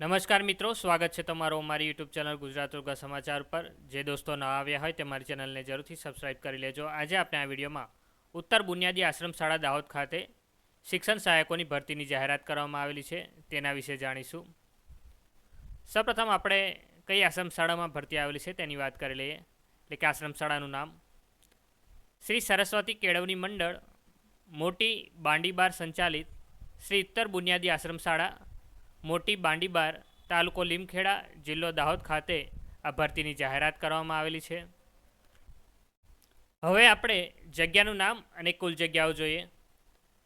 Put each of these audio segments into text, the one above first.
નમસ્કાર મિત્રો, સ્વાગત છે તમારો અમારી યુટ્યુબ ચેનલ ગુજરાત ઉર્ગા સમાચાર પર. જે દોસ્તો ન આવ્યા હોય તે મારી ચેનલને જરૂરથી સબસ્ક્રાઇબ કરી લેજો. આજે આપણે આ વિડીયોમાં ઉત્તર બુનિયાદી આશ્રમ શાળા દાહોદ ખાતે શિક્ષણ સહાયકોની ભરતીની જાહેરાત કરવામાં આવેલી છે. તેના વિશે જાણીશું. સૌપ્રથમ આપણે કઈ આશ્રમ શાળામાં ભરતી આવેલી છે તેની વાત કરી લઈએ. એટલે કે આશ્રમ શાળાનું નામ. શ્રી સરસ્વતી કેળવણી મંડળ મોટી બાંડીબાર સંચાલિત શ્રી ઉત્તર બુનિયાદી આશ્રમ શાળા મોટી બાંડીબાર તાલુકો લીમખેડા જિલ્લો દાહોદ ખાતે આ ભરતીની જાહેરાત કરવામાં આવેલી છે. હવે આપણે જગ્યાનું નામ અને કુલ જગ્યાઓ જોઈએ.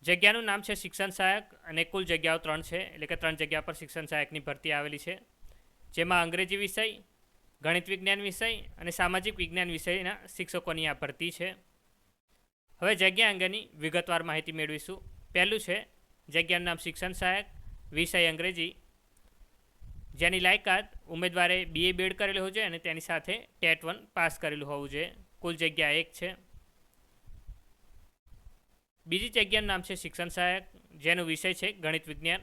જગ્યાનું નામ છે શિક્ષણ સહાયક અને કુલ જગ્યાઓ ત્રણ છે, એટલે કે ત્રણ જગ્યા પર શિક્ષણ સહાયકની ભરતી આવેલી છે. જેમાં અંગ્રેજી વિષય, ગણિત વિજ્ઞાન વિષય અને સામાજિક વિજ્ઞાન વિષયના શિક્ષકોની આ ભરતી છે. હવે જગ્યા અંગેની વિગતવાર માહિતી મેળવીશું. પહેલું છે જગ્યાનું નામ શિક્ષણ સહાયક વિષય અંગ્રેજી. જેની લાયકાત ઉમેદવારે બીએ બેડ કરેલું હોય જોઈએ અને તેની સાથે ટેટ વન પાસ કરેલું હોવું જોઈએ. કુલ જગ્યા એક છે. બીજી જગ્યાનું નામ છે શિક્ષણ સહાયક, જેનો વિષય છે ગણિત વિજ્ઞાન.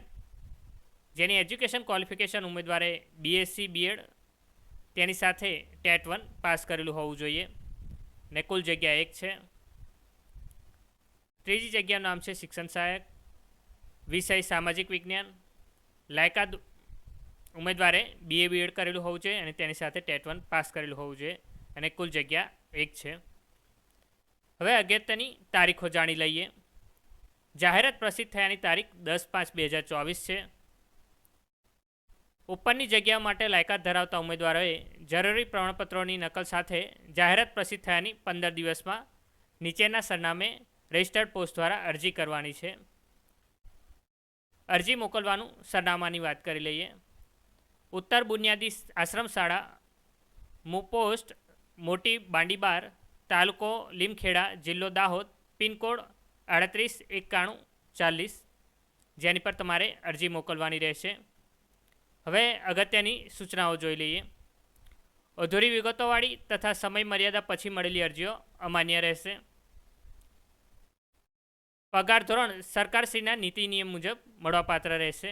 જેની એજ્યુકેશન ક્વોલિફિકેશન ઉમેદવારે બીએસસી બીએડ તેની સાથે ટેટ વન પાસ કરેલું હોવું જોઈએ. ને કુલ જગ્યા એક છે. ત્રીજી જગ્યાનું નામ છે શિક્ષણ સહાયક વિષય સામાજિક વિજ્ઞાન, લાયકાત ઉમેદવારે બીએ બીએડ કરેલું હોવું જોઈએ અને તેની સાથે ટેટ વન પાસ કરેલું હોવું જોઈએ અને કુલ જગ્યા એક છે. હવે અગત્યની તારીખો જાણી લઈએ. જાહેરાત પ્રસિદ્ધ થયાની તારીખ દસ પાંચ બે હજાર ચોવીસ છે. ઉપરની જગ્યા માટે લાયકાત ધરાવતા ઉમેદવારોએ જરૂરી પ્રમાણપત્રોની નકલ સાથે જાહેરાત પ્રસિદ્ધ થયાની પંદર દિવસમાં નીચેના સરનામે રજિસ્ટર્ડ પોસ્ટ દ્વારા અરજી કરવાની છે. અરજી મોકલવાનું સરનામાની વાત કરી લઈએ. ઉત્તર બુનિયાદી આશ્રમ શાળા મુપોસ્ટ, મોટી બાંડીબાર, તાલુકો લીમખેડા, જિલ્લો દાહોદ, પિનકોડ આડત્રીસ, એકાણું, ચાલીસ, જેની પર તમારે અરજી મોકલવાની રહેશે. હવે અગત્યની સૂચનાઓ જોઈ લઈએ. અધૂરી વિગતોવાળી તથા સમય મર્યાદા પછી મળેલી અરજીઓ અમાન્ય રહેશે. પગાર ધોરણ સરકારશ્રીના નીતિ નિયમ મુજબ મળવાપાત્ર રહેશે.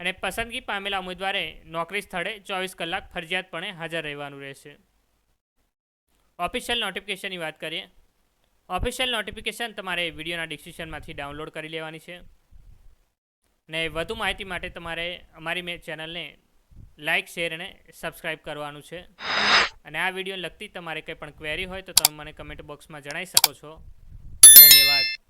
અને પસંદગી પામેલા ઉમેદવારે નોકરી સ્થળે ચોવીસ કલાક ફરજિયાતપણે હાજર રહેવાનું રહેશે. ઓફિશિયલ નોટિફિકેશનની વાત કરીએ. ઓફિશિયલ નોટિફિકેશન તમારે વિડીયોના ડિસ્ક્રિપ્શનમાંથી ડાઉનલોડ કરી લેવાની છે. ને વધુ માહિતી માટે તમારે અમારી મેં ચેનલને લાઇક શેર અને સબસ્ક્રાઈબ કરવાનું છે. અને આ વીડિયો લગતી તમારે કંઈ પણ ક્વેરી હોય તો તમે મને કમેન્ટ બોક્સમાં જણાવી શકો છો. ધન્યવાદ.